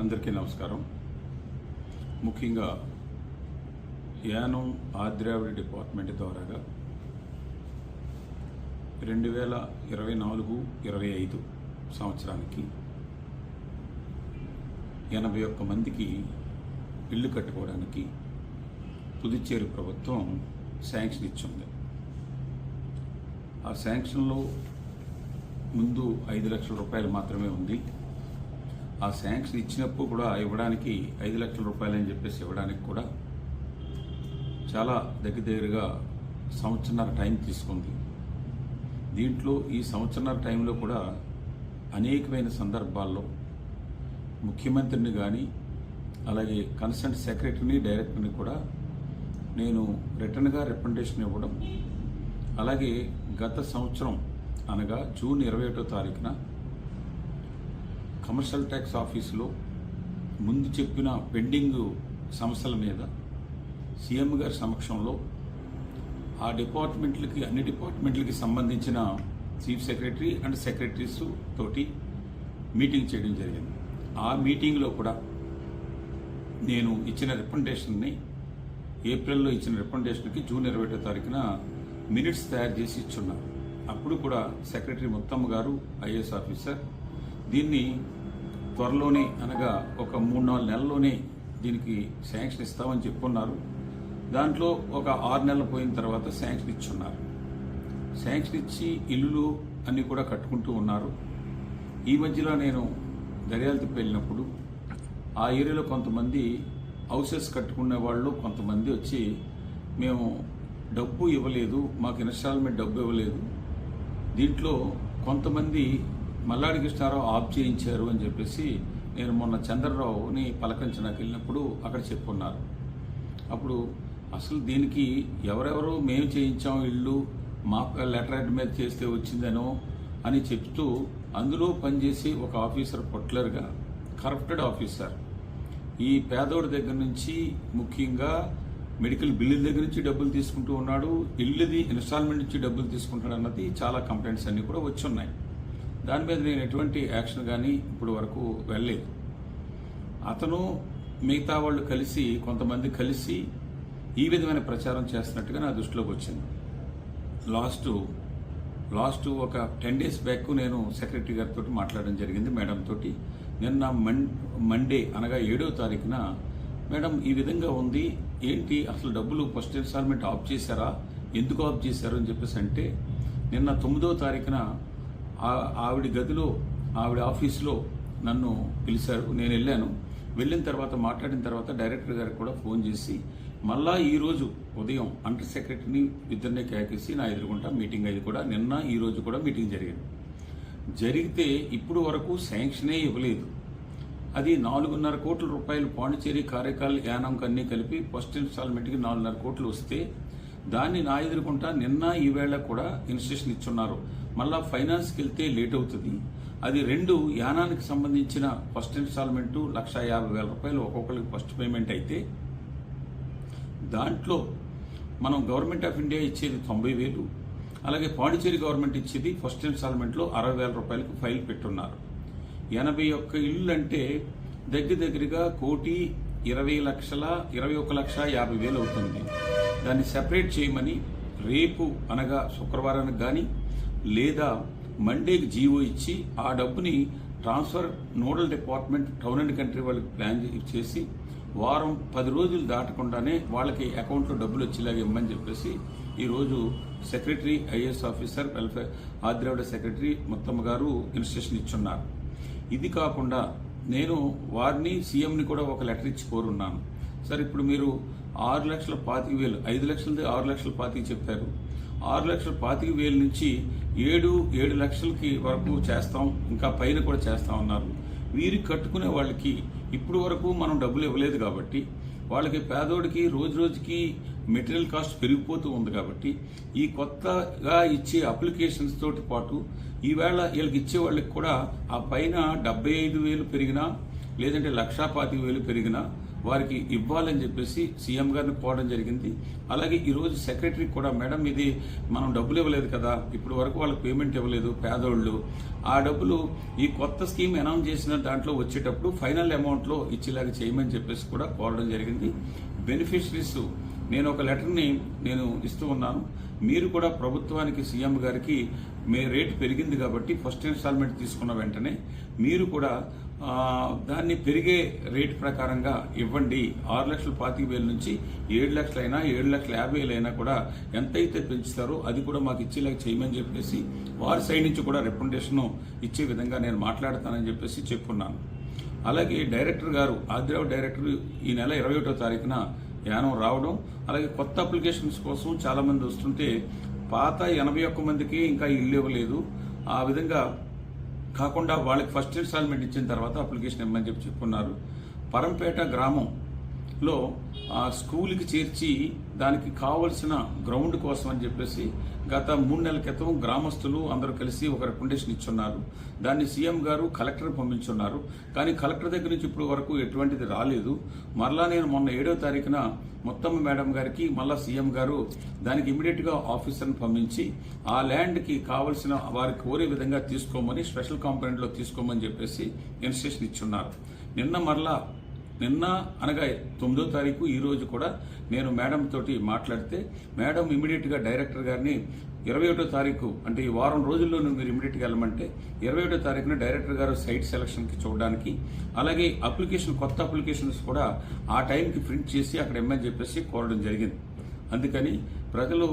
అందరికీ నమస్కారం. ముఖ్యంగా యానం ఆద్రావిడి డిపార్ట్మెంట్ ద్వారాగా రెండు వేల ఇరవై నాలుగు ఇరవై ఐదు సంవత్సరానికి ఎనభై ఒక్క మందికి ఇల్లు కట్టుకోవడానికి పుదుచ్చేరి ప్రభుత్వం శాంక్షన్ ఇచ్చింది. ఆ శాంక్షన్లో ముందు ఐదు లక్షల రూపాయలు మాత్రమే ఉంది. ఆ శాంక్షన్ ఇచ్చినప్పుడు కూడా ఇవ్వడానికి ఐదు లక్షల రూపాయలు అని చెప్పేసి ఇవ్వడానికి కూడా చాలా దగ్గర దగ్గరగా సంవత్సరన్నర టైం తీసుకుంది. దీంట్లో ఈ సంవత్సరన్నర టైంలో కూడా అనేకమైన సందర్భాల్లో ముఖ్యమంత్రిని కానీ అలాగే కన్సల్ట్ సెక్రటరీని డైరెక్టర్ని కూడా నేను రిటర్న్గా రికమెండేషన్ ఇవ్వడం అలాగే గత సంవత్సరం అనగా జూన్ ఇరవై ఒకటో తారీఖున కమర్షియల్ ట్యాక్స్ ఆఫీసులో ముందు చెప్పిన పెండింగ్ సమస్యల మీద సీఎం గారి సమక్షంలో ఆ డిపార్ట్మెంట్లకి అన్ని డిపార్ట్మెంట్లకి సంబంధించిన చీఫ్ సెక్రటరీ అండ్ సెక్రటరీస్ తోటి మీటింగ్ చేయడం జరిగింది. ఆ మీటింగ్లో కూడా నేను ఇచ్చిన రికమెండేషన్ని ఏప్రిల్లో ఇచ్చిన రికమెండేషన్కి జూన్ ఇరవై ఒకటో తారీఖున మినిట్స్ తయారు చేసి ఇచ్చున్నారు అప్పుడు కూడా సెక్రటరీ ముత్తమ్మ గారు ఐఏఎస్ ఆఫీసర్ దీన్ని త్వరలోనే అనగా ఒక మూడు నాలుగు నెలల్లోనే దీనికి శాంక్షన్ ఇస్తామని చెప్పున్నారు దాంట్లో ఒక ఆరు నెలలు పోయిన తర్వాత శాంక్షన్ ఇచ్చున్నారు. శాంక్షన్ ఇచ్చి ఇల్లులు అన్నీ కూడా కట్టుకుంటూ ఉన్నారు. ఈ మధ్యలో నేను దర్యాలతిప్పి వెళ్ళినప్పుడు ఆ ఏరియాలో కొంతమంది హౌసెస్ కట్టుకునే వాళ్ళు కొంతమంది వచ్చి మేము డబ్బు ఇవ్వలేదు మాకు ఇన్స్టాల్మెంట్ డబ్బు ఇవ్వలేదు. దీంట్లో కొంతమంది మల్లాడి కృష్ణారావు ఆఫ్ చేయించారు అని చెప్పేసి నేను మొన్న చంద్రరావుని పలకరించడానికి వెళ్ళినప్పుడు అక్కడ చెప్పున్నారు. అప్పుడు అసలు దీనికి ఎవరెవరు మేము చేయించాం ఇల్లు మా లెటర్ హెడ్ మీద చేస్తే వచ్చిందనో అని చెప్తూ అందులో పనిచేసి ఒక ఆఫీసర్ పొట్లర్గా కరప్టెడ్ ఆఫీసర్. ఈ పేదోడి దగ్గర నుంచి ముఖ్యంగా మెడికల్ బిల్లుల దగ్గర నుంచి డబ్బులు తీసుకుంటూ ఉన్నాడు ఇల్లుది ఇన్స్టాల్మెంట్ నుంచి డబ్బులు తీసుకుంటాడు అన్నది చాలా కంప్లైంట్స్ అన్నీ కూడా వచ్చి ఉన్నాయి దాని మీద నేను ఎటువంటి యాక్షన్ కానీ ఇప్పుడు వరకు వెళ్ళలేదు. అతను మిగతా వాళ్ళు కలిసి కొంతమంది కలిసి ఈ విధమైన ప్రచారం చేస్తున్నట్టుగా నా దృష్టిలోకి వచ్చింది. లాస్ట్ లాస్ట్ ఒక టెన్ డేస్ బ్యాక్ నేను సెక్రటరీ గారితో మాట్లాడడం జరిగింది మేడం తోటి. నిన్న మన్ మండే అనగా ఏడో తారీఖున మేడం ఈ విధంగా ఉంది ఏంటి అసలు డబ్బులు ఫస్ట్ ఇన్స్టాల్మెంట్ ఆఫ్ చేశారా ఎందుకు ఆఫ్ చేశారు అని చెప్పేసి అంటే నిన్న తొమ్మిదో తారీఖున ఆవిడ గదిలో ఆవిడ ఆఫీస్లో నన్ను పిలిచారు నేను వెళ్ళాను. వెళ్ళిన తర్వాత మాట్లాడిన తర్వాత డైరెక్టర్ గారికి కూడా ఫోన్ చేసి మళ్ళా ఈరోజు ఉదయం అండర్ సెక్రటరీని ఇద్దరినే కేకేసి నా ఎదురుకుంటా మీటింగ్ అయింది కూడా. నిన్న ఈ రోజు కూడా మీటింగ్ జరిగింది. జరిగితే ఇప్పుడు వరకు శాంక్షనే ఇవ్వలేదు. అది నాలుగున్నర కోట్ల రూపాయలు పాండిచేరి కార్యకాల యానంకి అన్నీ కలిపి ఫస్ట్ ఇన్స్టాల్మెంట్కి నాలుగున్నర కోట్లు వస్తే దాన్ని నా ఎదుర్కొంటా నిన్న ఈవేళ కూడా ఇన్స్టిట్యూషన్ ఇచ్చున్నారు. మళ్ళా ఫైనాన్స్కి వెళ్తే లేట్ అవుతుంది. అది రెండు యానానికి సంబంధించిన ఫస్ట్ ఇన్స్టాల్మెంట్ లక్ష యాభై వేల రూపాయలు ఒక్కొక్కరికి ఫస్ట్ పేమెంట్ అయితే దాంట్లో మనం గవర్నమెంట్ ఆఫ్ ఇండియా ఇచ్చేది తొంభై వేలు అలాగే పాండిచేరి గవర్నమెంట్ ఇచ్చేది ఫస్ట్ ఇన్స్టాల్మెంట్లో అరవై వేల రూపాయలకు ఫైల్ పెట్టున్నారు. ఎనభై ఒక్క ఇల్లు అంటే దగ్గర దగ్గరగా కోటి ఇరవై లక్షల ఇరవై ఒక్క లక్ష యాభై వేలు అవుతుంది. దాన్ని సెపరేట్ చేయమని రేపు అనగా శుక్రవారానికి కానీ లేదా మండేకి జీవో ఇచ్చి ఆ డబ్బుని transfer nodal department town and country వాళ్ళకి ప్లాన్ చేసి వారం పది రోజులు దాటకుండానే వాళ్ళకి అకౌంట్లో డబ్బులు వచ్చేలాగా ఇమ్మని చెప్పేసి ఈరోజు సెక్రటరీ ఐఏఎస్ ఆఫీసర్ వెల్ఫేర్ ఆదిరావిడ సెక్రటరీ మొత్తమ్మ గారు ఇన్స్ట్రక్షన్ ఇచ్చున్నారు. ఇది కాకుండా నేను వారిని సీఎంని కూడా ఒక లెటర్ ఇచ్చి కోరున్నాను. సార్ ఇప్పుడు మీరు ఆరు లక్షల పాతిక వేలు ఐదు లక్షలది ఆరు లక్షల పాతిక చెప్పారు. ఆరు లక్షల పాతిక వేలు నుంచి ఏడు ఏడు లక్షలకి వరకు చేస్తాం ఇంకా పైన కూడా చేస్తాం అన్నారు వీరికి కట్టుకునే వాళ్ళకి ఇప్పుడు వరకు మనం డబ్బులు ఇవ్వలేదు కాబట్టి వాళ్ళకి పేదోడికి రోజు రోజుకి మెటీరియల్ కాస్ట్ పెరిగిపోతూ ఉంది కాబట్టి ఈ కొత్తగా ఇచ్చే అప్లికేషన్స్ తోటి పాటు ఈవేళ వీళ్ళకి ఇచ్చే వాళ్ళకి కూడా ఆ పైన డెబ్బై ఐదు వేలు పెరిగినా లేదంటే లక్షా పాతిక వేలు పెరిగినా వారికి ఇవ్వాలని చెప్పేసి సీఎం గారిని కోవడం జరిగింది. అలాగే ఈరోజు సెక్రటరీ కూడా మేడం ఇది మనం డబ్బులు ఇవ్వలేదు కదా ఇప్పుడు వరకు వాళ్ళకి పేమెంట్ ఇవ్వలేదు పేదోళ్ళు. ఆ డబ్బులు ఈ కొత్త స్కీమ్ అనౌన్స్ చేసిన దాంట్లో వచ్చేటప్పుడు ఫైనల్ అమౌంట్లో ఇచ్చేలాగా చేయమని చెప్పేసి కూడా కోరడం జరిగింది. బెనిఫిషరీస్ నేను ఒక లెటర్ని నేను ఇస్తూ ఉన్నాను. మీరు కూడా ప్రభుత్వానికి సీఎం గారికి మే రేటు పెరిగింది కాబట్టి ఫస్ట్ ఇన్స్టాల్మెంట్ తీసుకున్న వెంటనే మీరు కూడా దాన్ని పెరిగే రేట్ ప్రకారంగా ఇవ్వండి. ఆరు లక్షల పాతిక వేల నుంచి ఏడు లక్షలైనా ఏడు లక్షల యాభై వేలైనా కూడా ఎంతైతే పెంచుతారో అది కూడా మాకు ఇచ్చేలాగా చేయమని చెప్పేసి వారి సైడ్ నుంచి కూడా రిప్రజెంటేషన్ ఇచ్చే విధంగా నేను మాట్లాడతానని చెప్పేసి చెప్పున్నాను. అలాగే డైరెక్టర్ గారు ఆదిరావు డైరెక్టర్ ఈ నెల ఇరవై ఒకటో తారీఖున యానం రావడం అలాగే కొత్త అప్లికేషన్స్ కోసం చాలామంది వస్తుంటే పాత ఎనభై ఒక్క మందికి ఇంకా ఇల్లు ఇవ్వలేదు. ఆ విధంగా కాకుండా వాళ్ళకి ఫస్ట్ ఇన్స్టాల్మెంట్ ఇచ్చిన తర్వాత అప్లికేషన్ ఇవ్వమని చెప్పి చెప్పున్నారు పరంపేట గ్రామంలో ఆ స్కూల్కి చేర్చి దానికి కావలసిన గ్రౌండ్ కోసం అని చెప్పేసి గత మూడు నెలల క్రితం గ్రామస్తులు అందరూ కలిసి ఒక రికమెండేషన్ ఇచ్చున్నారు. దాన్ని సీఎం గారు కలెక్టర్ పంపించున్నారు. కానీ కలెక్టర్ దగ్గర నుంచి ఇప్పటి వరకు ఎటువంటిది రాలేదు. మరలా నేను మొన్న ఏడో తారీఖున మొత్తం మేడం గారికి మళ్ళా సీఎం గారు దానికి ఇమీడియట్గా ఆఫీసర్ని పంపించి ఆ ల్యాండ్కి కావలసిన వారి కోరే విధంగా తీసుకోమని స్పెషల్ కాంపౌండ్లో తీసుకోమని చెప్పేసి ఇన్స్ట్రక్షన్ ఇచ్చున్నారు. నిన్న మరలా నిన్న అనగా తొమ్మిదో తారీఖు ఈ రోజు కూడా నేను మేడం తోటి మాట్లాడితే మేడం ఇమీడియట్గా డైరెక్టర్ గారిని ఇరవై ఒకటో తారీఖు అంటే ఈ వారం రోజుల్లోనూ మీరు ఇమీడియట్గా వెళ్ళమంటే ఇరవై ఒకటో తారీఖున డైరెక్టర్ గారు సైట్ సెలక్షన్కి చూడడానికి అలాగే అప్లికేషన్ కొత్త అప్లికేషన్స్ కూడా ఆ టైంకి ప్రింట్ చేసి అక్కడ ఇమ్మని చెప్పేసి కోరడం జరిగింది. అందుకని ప్రజలు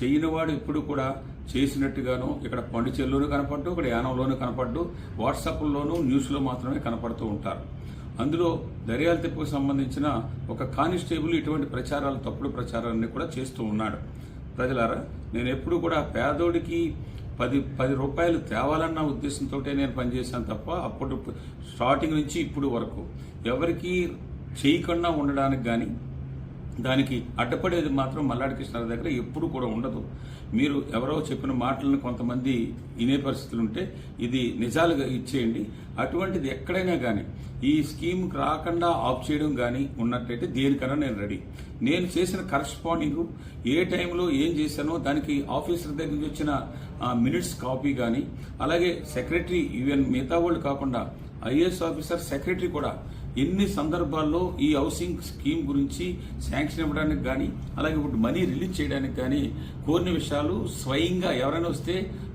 చేయనివాడు ఇప్పుడు కూడా చేసినట్టుగాను ఇక్కడ పండుచెల్లోనూ కనపడ్డు ఇక్కడ యానంలోనూ కనపడ్డు వాట్సాప్లోనూ న్యూస్లో మాత్రమే కనపడుతూ ఉంటారు. అందులో దర్యాప్తుకు సంబంధించిన ఒక కానిస్టేబుల్ ఇటువంటి ప్రచారాలు తప్పుడు ప్రచారాన్ని కూడా చేస్తూ ఉన్నాడు. ప్రజలారా నేను ఎప్పుడు కూడా పేదోడికి పది పది రూపాయలు తేవాలన్న ఉద్దేశంతో నేను పనిచేశాను తప్ప అప్పుడు స్టార్టింగ్ నుంచి ఇప్పుడు వరకు ఎవరికి చేయకుండా ఉండడానికి కానీ దానికి అడ్డపడేది మాత్రం మల్లాడి కృష్ణారావు దగ్గర ఎప్పుడు కూడా ఉండదు. మీరు ఎవరో చెప్పిన మాటలను కొంతమంది వినే పరిస్థితులు ఉంటే ఇది నిజాలుగా ఇచ్చేయండి. అటువంటిది ఎక్కడైనా కానీ ఈ స్కీమ్కి రాకుండా ఆఫ్ చేయడం కానీ ఉన్నట్టయితే దేనికన్నా నేను రెడీ. నేను చేసిన కరస్పాండింగ్ ఏ టైంలో ఏం చేశానో దానికి ఆఫీసర్ దగ్గర నుంచి వచ్చిన మినిట్స్ కాపీ కానీ అలాగే సెక్రటరీ ఈవెన్ మిగతా వాళ్ళు కాకుండా ఐఏఎస్ ఆఫీసర్ సెక్రటరీ కూడా ఎన్ని సందర్భాల్లో ఈ హౌసింగ్ స్కీమ్ గురించి శాంక్షన్ ఇవ్వడానికి కానీ అలాగే ఇప్పుడు మనీ రిలీజ్ చేయడానికి కానీ కోరిన విషయాలు స్వయంగా ఎవరైనా వస్తే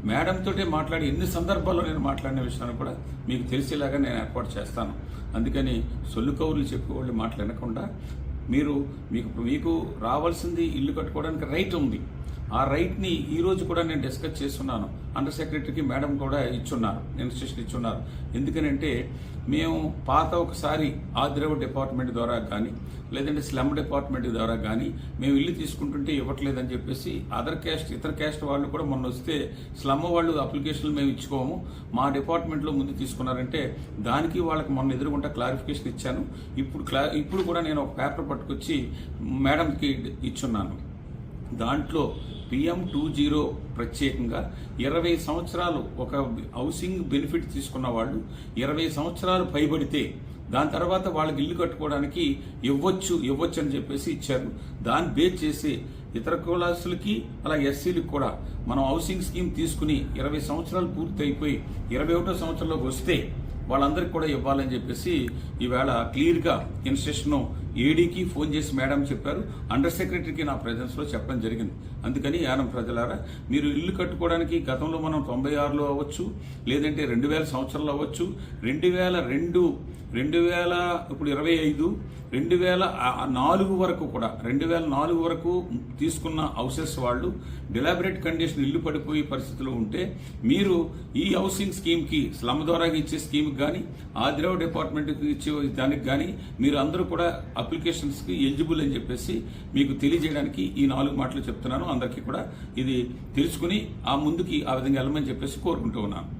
మేడంతోటే మాట్లాడి ఎన్ని సందర్భాల్లో నేను మాట్లాడిన విషయాన్ని కూడా మీకు తెలిసేలాగా నేను ఏర్పాటు చేస్తాను. అందుకని సొల్లు కౌరులు చెప్పేవాళ్ళు మాట్లాడకుండా మీరు మీకు మీకు రావాల్సింది ఇల్లు కట్టుకోవడానికి రైట్ ఉంది. ఆ రైట్ని ఈరోజు కూడా నేను డిస్కస్ చేస్తున్నాను. అండర్ సెక్రటరీకి మేడం కూడా ఇచ్చున్నారు. ఇన్స్ట్రక్షన్ ఇచ్చున్నారు. ఎందుకనంటే మేము పాత ఒకసారి ఆదిరవ డిపార్ట్మెంట్ ద్వారా కానీ లేదంటే స్లమ్ డిపార్ట్మెంట్ ద్వారా కానీ మేము ఇల్లు తీసుకుంటుంటే ఇవ్వట్లేదని చెప్పేసి అదర్ క్యాస్ట్ ఇతర క్యాస్ట్ వాళ్ళు కూడా మొన్న వస్తే స్లమ్ వాళ్ళు అప్లికేషన్లు మేము ఇచ్చుకోము. మా డిపార్ట్మెంట్లో ముందు తీసుకున్నారంటే దానికి వాళ్ళకి మొన్న ఎదురుకుంటా క్లారిఫికేషన్ ఇచ్చాను. ఇప్పుడు క్లా ఇప్పుడు కూడా నేను ఒక పేపర్ పట్టుకొచ్చి మేడంకి ఇచ్చున్నాను. దాంట్లో పిఎం టూ జీరో ప్రత్యేకంగా ఇరవై సంవత్సరాలు ఒక హౌసింగ్ బెనిఫిట్ తీసుకున్న వాళ్ళు ఇరవై సంవత్సరాలు పైబడితే దాని తర్వాత వాళ్ళకి ఇల్లు కట్టుకోవడానికి ఇవ్వచ్చు ఇవ్వచ్చు అని చెప్పేసి ఇచ్చారు. దాన్ని బేస్ చేసి ఇతర కులాసులకి అలా ఎస్సీలకు కూడా మనం హౌసింగ్ స్కీమ్ తీసుకుని ఇరవై సంవత్సరాలు పూర్తి అయిపోయి ఇరవై ఒకటో సంవత్సరంలోకి వస్తే వాళ్ళందరికీ కూడా ఇవ్వాలని చెప్పేసి ఈవేళ క్లియర్గా ఇన్స్ట్రక్షన్ ఏడీకి ఫోన్ చేసి మేడం చెప్పారు. అండర్ సెక్రటరీకి నా ప్రజెన్స్లో చెప్పడం జరిగింది. అందుకని యానం ప్రజలారా మీరు ఇల్లు కట్టుకోవడానికి గతంలో మనం తొంభై ఆరులో అవ్వచ్చు లేదంటే రెండు వేల సంవత్సరాలు అవ్వచ్చు రెండు వేల రెండు రెండు వేల ఇప్పుడు ఇరవై ఐదు రెండు వేల నాలుగు వరకు కూడా రెండు వేల నాలుగు వరకు తీసుకున్న హౌసెస్ వాళ్ళు డిలాబరేట్ కండిషన్ ఇల్లు పడిపోయే పరిస్థితిలో ఉంటే మీరు ఈ హౌసింగ్ స్కీమ్కి స్లమ్ ద్వారా ఇచ్చే స్కీమ్కి కానీ ఆదిరావు డిపార్ట్మెంట్కి ఇచ్చే దానికి కానీ మీరు అందరూ కూడా అప్లికేషన్స్కి ఎలిజిబుల్ అని చెప్పేసి మీకు తెలియజేయడానికి ఈ నాలుగు మాటలు చెప్తున్నాను. అందరికీ కూడా ఇది తెలుసుకుని ఆ ముందుకి ఆ విధంగా వెళ్ళమని చెప్పేసి కోరుకుంటూ ఉన్నాను.